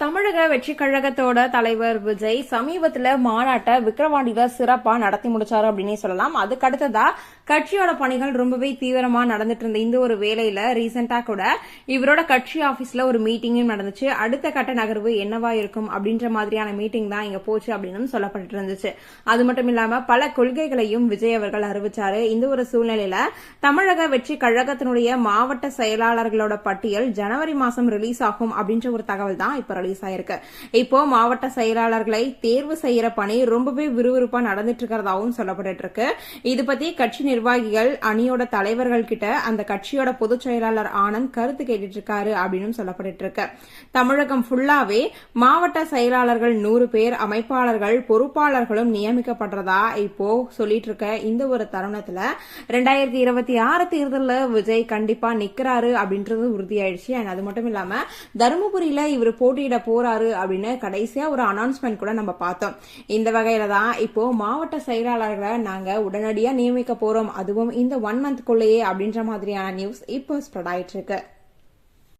தமிழக வெற்றி கழகத்தோட தலைவர் விஜய் சமீபத்துல மாநாட்டை விக்கிரவாண்டியில சிறப்பா நடத்தி முடிச்சாரு அப்படின்னே சொல்லலாம். அதுக்கு அடுத்ததா கட்சியோட பணிகள் ரொம்பவே தீவிரமா நடந்துட்டு இருந்த இந்த ஒரு வேலையில ரீசெண்டா கூட இவரோட கட்சி ஆபீஸ்ல ஒரு மீட்டிங்கும் நடந்துச்சு. அடுத்த கட்ட நகர்வு என்னவா இருக்கும் அப்படின்ற மாதிரியான மீட்டிங் தான் இங்க போச்சு அப்படின்னு சொல்லப்பட்டு இருந்துச்சு. அது மட்டும் இல்லாம பல கொள்கைகளையும் விஜய் அவர்கள் அறிவிச்சாரு. இந்த ஒரு சூழ்நிலையில தமிழக வெற்றி கழகத்தினுடைய மாவட்ட செயலாளர்களோட பட்டியல் ஜனவரி மாசம் ரிலீஸ் ஆகும் அப்படின்ற ஒரு தகவல் தான் இப்ப ரிலீஸ் ஆயிருக்கு இப்போ மாவட்ட செயலாளர்களை தேர்வு செய்யற பணி ரொம்பவே விறுவிறுப்பா நடந்துட்டு இருக்கிறதாவும் சொல்லப்பட்டு இருக்கு இது பத்தி கட்சி நிர்வாகிகள் அணியோட தலைவர்கள் கிட்ட அந்த கட்சியோட பொதுச் செயலாளர் ஆனந்த் கருத்து கேட்டுட்டு இருக்காரு அப்படின்னு சொல்லப்பட்டு இருக்கு தமிழகம் ஃபுல்லாவே மாவட்ட செயலாளர்கள் நூறு பேர் அமைப்பாளர்கள் பொறுப்பாளர்களும் நியமிக்கப்படுறதா இப்போ சொல்லிட்டு இருக்க இந்த ஒரு தருணத்துல ரெண்டாயிரத்தி இருபத்தி ஆறு தேர்தலில் விஜய் கண்டிப்பா நிக்கிறாரு அப்படின்றது உறுதியாயிடுச்சு. அண்ட் அது மட்டும் இல்லாம தருமபுரியில இவர் போட்டியிட போறாரு அப்படின்னு கடைசியா ஒரு அனௌன்ஸ்மெண்ட் கூட நம்ம பார்த்தோம். இந்த வகையில தான் இப்போ மாவட்ட செயலாளர்களை நாங்க உடனடியா நியமிக்க போறோம். அதுவும் இந்த ஒன் மந்த்க்குள்ளேயே அப்படின்ற மாதிரியான நியூஸ் இப்போ ஸ்ப்ரெட் ஆயிட்டு இருக்கு.